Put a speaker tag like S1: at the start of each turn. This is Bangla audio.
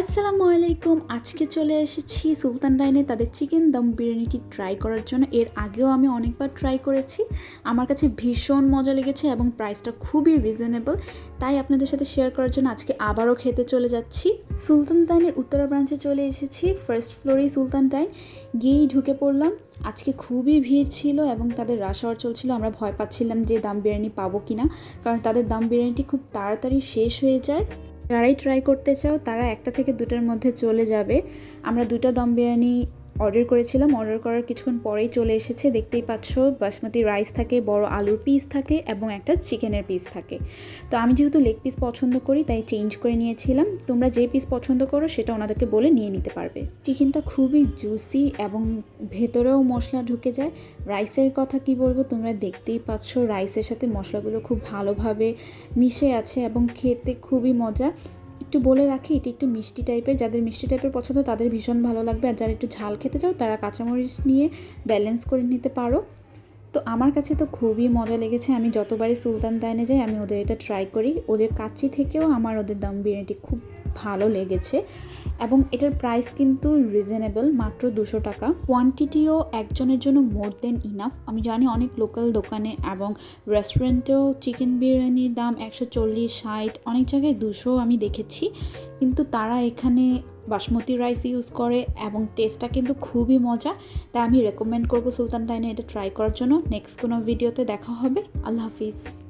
S1: আসসালামু আলাইকুম। আজকে চলে এসেছি সুলতান ডাইনে তাদের চিকেন দম বিরিয়ানিটি ট্রাই করার জন্য। এর আগেও আমি অনেকবার ট্রাই করেছি। আমার কাছে ভীষণ মজা লেগেছে এবং প্রাইসটা খুবই রিজনেবল তাই আপনাদের সাথে শেয়ার করার জন্য আজকে আবারও খেতে চলে যাচ্ছি। সুলতান ডাইনের উত্তরা ব্রাঞ্চে চলে এসেছি। ফার্স্ট ফ্লোরেই সুলতান ডাইন। গিয়েই ঢুকে পড়লাম। আজকে খুবই ভিড় ছিল এবং তাদের রাশ আওয়ার চলছিল। আমরা ভয় পাচ্ছিলাম যে দাম বিরিয়ানি পাবো কিনা। কারণ তাদের দাম বিরিয়ানিটি খুব তাড়াতাড়ি শেষ হয়ে যায়। যারাই ট্রাই করতে চাও, তারা একটা থেকে দুটার মধ্যে চলে যাবে। আমরা দুটা দম বিরিয়ানি অর্ডার করেছিলাম। অর্ডার করার কিছুক্ষণ পরেই চলে এসেছে। দেখতেই পাচ্ছ, বাসমতি রাইস থাকে, বড় আলুর পিস থাকে এবং একটা চিকেনের পিস থাকে। তো আমি যেহেতু লেগ পিস পছন্দ করি, তাই চেঞ্জ করে নিয়েছিলাম। তোমরা যে পিস পছন্দ করো, সেটা ওনাদেরকে বলে নিয়ে নিতে পারবে। চিকেনটা খুবই জুসি এবং ভেতরেও মশলা ঢুকে যায়। রাইসের কথা কি বলব, তোমরা দেখতেই পাচ্ছ রাইসের সাথে মশলাগুলো খুব ভালোভাবে মিশে আছে এবং খেতে খুবই মজা। একটু বলে রাখি, এটি একটু মিষ্টি টাইপের। যাদের মিষ্টি টাইপের পছন্দ, তাদের ভীষণ ভালো লাগবে। আর যারা একটু ঝাল খেতে চাও, তারা কাঁচামরিচ নিয়ে ব্যালেন্স করে নিতে পারো। তো আমার কাছে তো খুবই মজা লেগেছে। আমি যতবারই সুলতান দাইনে যাই, আমি ওদের এটা ট্রাই করি। ওদের কাচ্চি থেকেও আমার ওদের দম বিরিয়ানিটি খুব ভালো লেগেছে এবং এটার প্রাইস কিন্তু রিজনেবল মাত্র দুশো টাকা। কোয়ান্টিটিও একজনের জন্য মোর দেন ইনাফ আমি জানি অনেক লোকাল দোকানে এবং রেস্টুরেন্টেও চিকেন বিরিয়ানির দাম একশো চল্লিশ, ষাট, অনেক জায়গায় দুশো আমি দেখেছি। কিন্তু তারা এখানে বাসমতি রাইস ইউজ করে এবং টেস্টটা কিন্তু খুবই মজা। তাই আমি রেকমেন্ড করব সুলতান টাইনে এটা ট্রাই করার জন্য। নেক্সট কোনো ভিডিওতে দেখা হবে। আল্লাহ হাফিজ।